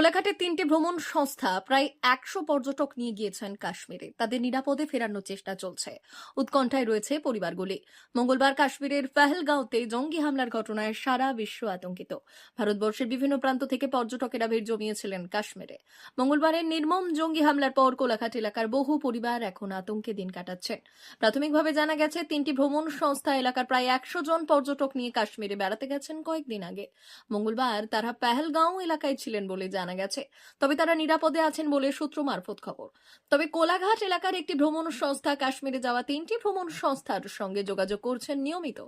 কোলাঘাটের তিনটি ভ্রমণ সংস্থা প্রায় একশো পর্যটক নিয়ে গিয়েছেন কাশ্মীরে। তাদের নিরাপদে ফেরানোর চেষ্টা চলছে। উৎকণ্ঠায় রয়েছে পরিবারগুলি। মঙ্গলবার কাশ্মীরের পেহেলগাঁওতে জঙ্গি হামলার ঘটনায় সারা বিশ্ব আতঙ্কিত। ভারতবর্ষের বিভিন্ন প্রান্ত থেকে পর্যটকেরা ভিড় জমিয়েছিলেন কাশ্মীরে। মঙ্গলবারের নির্মম জঙ্গি হামলার পর কোলাঘাট এলাকার বহু পরিবার এখন আতঙ্কে দিন কাটাচ্ছেন। প্রাথমিকভাবে জানা গেছে, তিনটি ভ্রমণ সংস্থা এলাকার প্রায় একশো জন পর্যটক নিয়ে কাশ্মীরে বেড়াতে গেছেন কয়েকদিন আগে। মঙ্গলবার তারা পেহেলগাঁও এলাকায় ছিলেন বলে জানা গেছে। তবে তারা নিরাপদে আছেন বলে সূত্র মারফত খবর। তবে কোলাঘাট এলাকার একটি ভ্রমণ সংস্থা কাশ্মীরে যাওয়া তিনটি ভ্রমণ সংস্থার সঙ্গে যোগাযোগ করছেন নিয়মিত।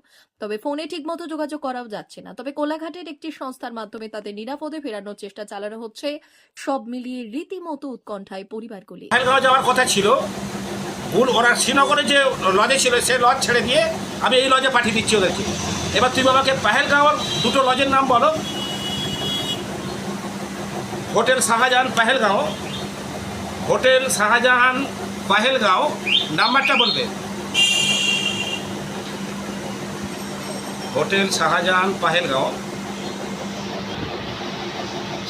তবে ফোনে ঠিকমতো যোগাযোগ করাও যাচ্ছে না। তবে কোলাঘাটের একটি সংস্থার মাধ্যমে তাদের নিরাপদে ফেরানোর চেষ্টা চালানো হচ্ছে। সব মিলিয়ে রীতিমতো উৎকণ্ঠায় পরিবারগুলি। যাওয়ার কথা ছিল। ভুল ওরা শ্রীনগরে যে লজে ছিল, সে লজ ছেড়ে দিয়ে আমি এই লজে পাঠিয়ে দিচ্ছি ওদেরকে। এবার তুমি আমাকে পেহেলগাঁওর দুটো লজের নাম বলো। হোটেল শাহজাহান পাহেলগাঁও। হোটেল শাহজাহান পাহেলগাঁও, নাম্বারটা বলবে? Hotel Shahjahan Pahalgam.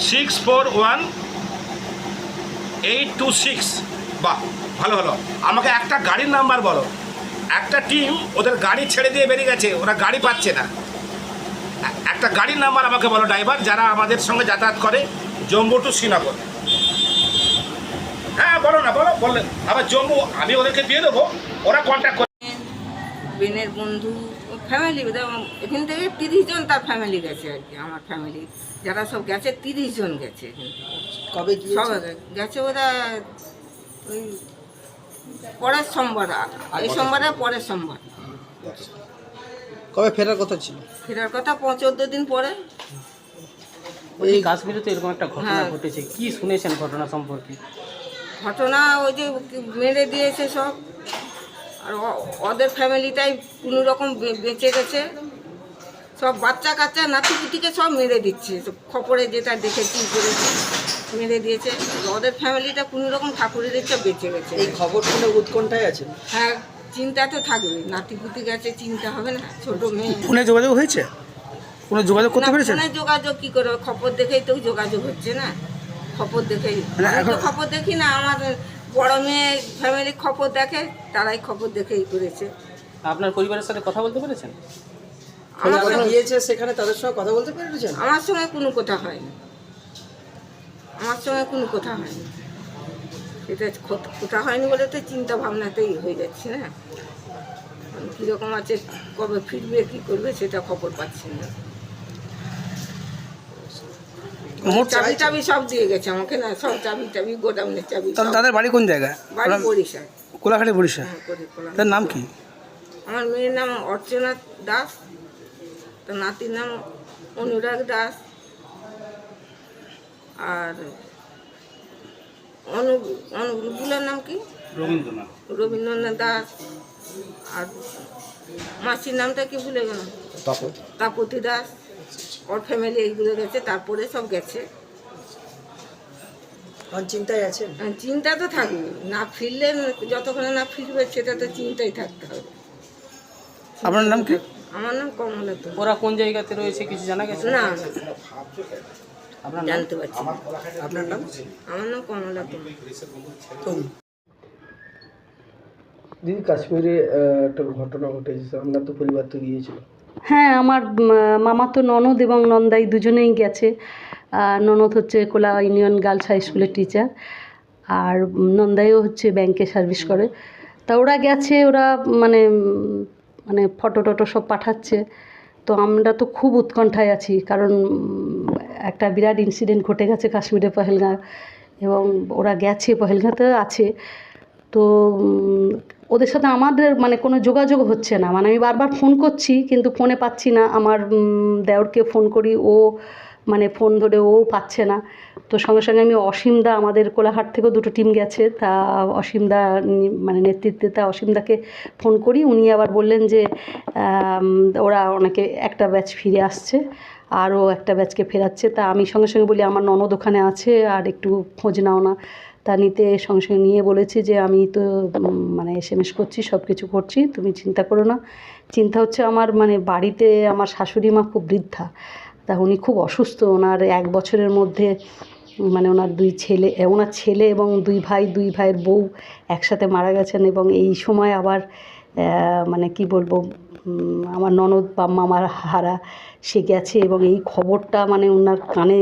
Six four one eight two six. বাহ, ভালো ভালো আমাকে একটা গাড়ির নাম্বার বলো। একটা টিম ওদের গাড়ি ছেড়ে দিয়ে বেরিয়ে গেছে, ওরা গাড়ি পাচ্ছে না। একটা গাড়ির নাম্বার আমাকে বলো, ড্রাইভার, যারা আমাদের সঙ্গে যাতায়াত করে। জম্মু টু শ্রীনগর। হ্যাঁ বলো না বলো বললে। আবার জম্মু আমি ওদেরকে দিয়ে দেবো ওরা কন্ট্যাক্ট করে। বেনের বন্ধু ফ্যামিলি এখান থেকে তিরিশ জন তার ফ্যামিলি গেছে আর কি আমার ফ্যামিলি যারা সব গেছে তিরিশ জন গেছে কবে সব গেছে ওরা ওই পরের সোমবার এই সোমবারে পরের সোমবার। কবে ফেরার কথা ছিল? ফেরার কথা চোদ্দ দিন পরে। এই কাশ্মীরে তো এরকম একটা ঘটনা হ্যাঁ। ঘটেছে কি শুনেছেন ঘটনা সম্পর্কে? ঘটনা ওই যে মেরে দিয়েছে সব আর ওদের ফ্যামিলিটাই কোনো রকম বেঁচে গেছে। সব বাচ্চা কাচ্চা নাতিপুতিকে সব মেরে দিচ্ছে তো খবরে যেটা দেখেছি করেছি মেরে দিয়েছে। ওদের ফ্যামিলিটা কোনো রকম ঠাকুরের ইচ্ছা বেঁচে গেছে। এই খবর শুনে উৎকণ্ঠায় আছে? হ্যাঁ চিন্তা তো থাকবে নাতিপুতি গেছে চিন্তা হবে না ছোট মেয়ে। ফোনে যোগাযোগ হয়েছে? কোনো যোগাযোগ করতে না, পেরেছেন? ফোনে যোগাযোগ কি করে? খবর দেখেই তো যোগাযোগ হচ্ছে না। খবর দেখেই। আমি তো এখন- খবর দেখি না আমার বড় মেয়ে ফ্যামিলি খবর দেখে তারাই খবর দেখেই করেছে। আপনার পরিবারের সাথে কথা বলতে পেরেছেন? আমার যারা সঙ্গে- গিয়েছে সেখানে তাদের সঙ্গে কথা বলতে পেরেছেন? আমার সঙ্গে কোনো কথা হয়নি। আমার সঙ্গে কোনো কথা হয়নি। এটা খত- কথা হয়নি বলে তো চিন্তা ভাবনাতেই হয়ে যাচ্ছে না। কীরকম আছে কবে ফিরবে কী করবে সেটা খবর পাচ্ছি না। মোট চাবি টাবি সব দিয়ে গেছে আমাকে না সব চাবি টাবি গোডাউনের চাবি তাহলে তাদের বাড়ি কোন জায়গায় বাড়ি বরিশাল। কোলাঘাটে বরিশা হ্যাঁ, তার নাম কি? আমার মেয়ের নাম অর্চনা দাস তার নাতির নাম অনুরাগ দাস আর অনু অনুগুলার নাম কি? রবীন্দ্রনাথ। রবীন্দ্রনাথ দাস আর মাসির নামটা কি ভুলে গেলাম? তাপতি দাস। ওর ফ্যামিলি এইগুলো গেছে তারপরে সব গেছে। চিন্তায় আছেন? চিন্তা তো থাকবে না ফিরলে যতক্ষণে না ফিরবে সেটা তো চিন্তাই থাকতে হবে। আপনার নাম কি? আমার নাম কমলা তো। ওরা কোন জায়গাতে রয়েছে কিছু জানা গেছে? না। আপনার জানতে পারছি। আপনার নাম? আমার নাম কমলা তো। দিদি কাশ্মীরে একটা ঘটনা ঘটেছে। আমরা তো পরিবার তো গিয়েছিল হ্যাঁ আমার মামা তো ননদ এবং নন্দাই দুজনেই গেছে। ননদ হচ্ছে কোলা ইউনিয়ন গার্লস হাই স্কুলের টিচার, আর নন্দাইও হচ্ছে ব্যাংকে সার্ভিস করে। তা ওরা গেছে, ওরা মানে মানে ফটো টটো সব পাঠাচ্ছে। তো আমরা তো খুব উৎকণ্ঠায় আছি, কারণ একটা বিরাট ইনসিডেন্ট ঘটে গেছে কাশ্মীরে পহেলগাঁ, এবং ওরা গেছে, পহেলগাঁতে আছে। তো ওদের সাথে আমাদের মানে কোনো যোগাযোগ হচ্ছে না। মানে আমি বারবার ফোন করছি, কিন্তু ফোনে পাচ্ছি না। আমার দেওরকে ফোন করি, ও মানে ফোন ধরে ও পাচ্ছে না। তো সঙ্গে সঙ্গে আমি অসীমদা আমাদের কোলাহাট থেকেও দুটো টিম গেছে। তা অসীমদা মানে নেতৃত্বে তা অসীমদাকে ফোন করি। উনি আবার বললেন যে ওরা অনেকে একটা ব্যাচ ফিরে আসছে, আরও একটা ব্যাচকে ফেরাচ্ছে। তা আমি সঙ্গে সঙ্গে বলি, আমার ননদ ওখানে আছে, আর একটু খোঁজ নাও না। তা নিতে সঙ্গে সঙ্গে নিয়ে বলেছি যে, আমি তো মানে এস এম এস করছি সব কিছু করছি, তুমি চিন্তা করো না। চিন্তা হচ্ছে আমার মানে বাড়িতে আমার শাশুড়ি মা খুব বৃদ্ধা। তা উনি খুব অসুস্থ, ওনার এক বছরের মধ্যে মানে ওনার দুই ছেলে ওনার ছেলে এবং দুই ভাই, দুই ভাইয়ের বউ একসাথে মারা গেছেন এবং এই সময় আবার মানে কি বলব আমার ননদ বা মামার হারা সে গেছে এবং এই খবরটা মানে ওনার কানে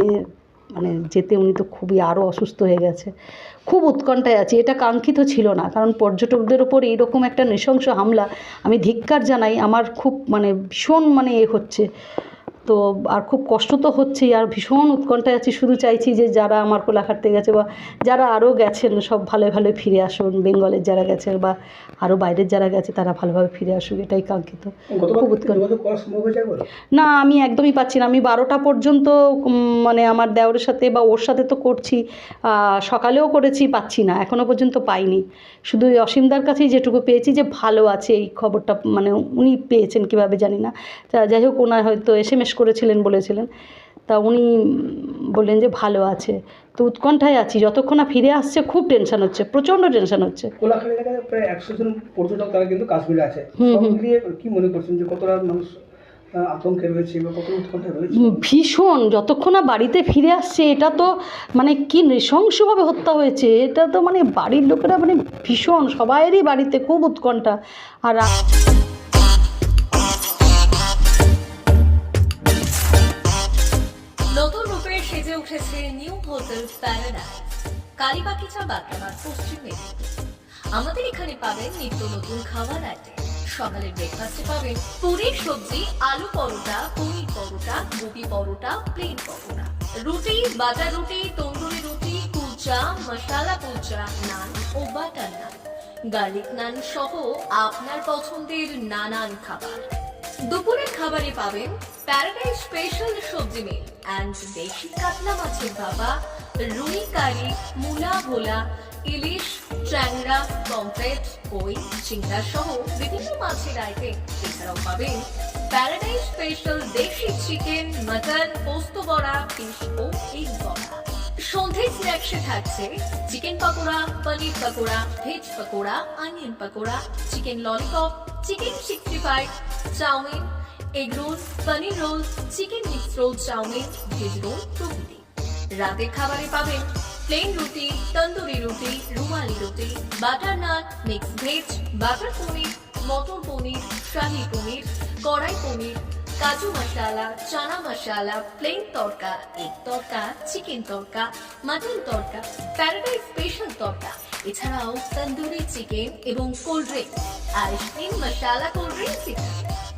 মানে যেতে উনি তো খুবই আরও অসুস্থ হয়ে গেছে। খুব উৎকণ্ঠায় আছি, এটা কাঙ্ক্ষিত ছিল না, কারণ পর্যটকদের ওপর এইরকম একটা নৃশংস হামলা আমি ধিক্কার জানাই, আমার খুব মানে ভীষণ মানে এ হচ্ছে। তো আর খুব কষ্ট তো হচ্ছেই আর ভীষণ উৎকণ্ঠায় আছি। শুধু চাইছি যে যারা আমার কোলাঘাটতে গেছে বা যারা আরও গেছেন সব ভালো ভালো ফিরে আসুন। বেঙ্গলের যারা গেছে বা আরও বাইরের যারা গেছে তারা ভালোভাবে ফিরে আসুক এটাই কাঙ্ক্ষিত। খুব না আমি একদমই পাচ্ছি না। আমি বারোটা পর্যন্ত মানে আমার দেওরের সাথে বা ওর সাথে তো করছি সকালেও করেছি পাচ্ছি না। এখনও পর্যন্ত পাইনি। শুধু ওই অসীমদার কাছেই যেটুকু পেয়েছি যে ভালো আছে এই খবরটা মানে উনি পেয়েছেন কীভাবে জানি না। যাই হোক ওনার হয়তো এস এম এস করেছিলেন বলেছিলেন। তা উনি বললেন যে ভালো আছে। তো উৎকণ্ঠায় আছি। যতক্ষণ না ফিরে আসছে খুব টেনশন হচ্ছে প্রচণ্ড টেনশন হচ্ছে। কোলাখালী এলাকায় প্রায় একশো জন পর্যটক তারা কিন্তু কাশ্মীরে আছে। কি মনে করছেন যে কতটা মানুষ ভীষণ। যতক্ষণ না বাড়িতে ফিরে আসছে এটা তো মানে কি নৃশংসভাবে হত্যা হয়েছে। এটা তো মানে বাড়ির লোকেরা মানে ভীষণ। সবাইয়েরই বাড়িতে খুব উৎকণ্ঠা। আর উঠেছে নিউ হোটেল প্যারাডাইস, কালীবাগিচা বাগড়ামার পশ্চিম মেদিনীপুর। আমাদের এখানে পাবেন নিত্য নতুন খাবার আইটেম। সকালের ব্রেকফাস্টে পাবেন পুরীর সবজি, আলু পরোটা, পনির পরোটা গোবি পরোটা প্লেন পরোটা। রুটি বাটার রুটি, তন্দুরি রুটি, কুলচা, মশালা কুলচা, নান ও বাটার নান। গার্লিক নান সহ আপনার পছন্দের নানান খাবার। দুপুরের খাবারে পাবেন প্যারাডাইস স্পেশাল সবজি মিল। অ্যান্ড দেশি কাতলা মাছের বাবা, রুই কারি, মুলা, ভোলা, ইলিশ, ট্যাংরা, পমফ্রেট, কই, চিংড়া সহ বিভিন্ন মাছের আইটেম এছাড়াও পাবেন প্যারাডাইস স্পেশাল দেশি চিকেন মাটন পোস্ত বড়া ফিশ ও এগ বড়া। সন্ধে স্ন্যাক্সে থাকছে chicken pakora, paneer pakora veg pakora onion pakora chicken lollipop chicken sixty five chowmein egg roll, paneer roll, chicken mix roll, chowmein, veg roll প্রভৃতি। রাতের খাবারে পাবেন প্লেন রুটি, tandoori roti, rumali roti butter naan mix veg butter paneer matar paneer, shahi paneer, kadai paneer, kaju masala, chana masala plain tadka egg tadka chicken tadka mutton tadka paradise special tadka এছাড়াও tandoori chicken এবং cold drink ice cream masala cold drinks ইত্যাদি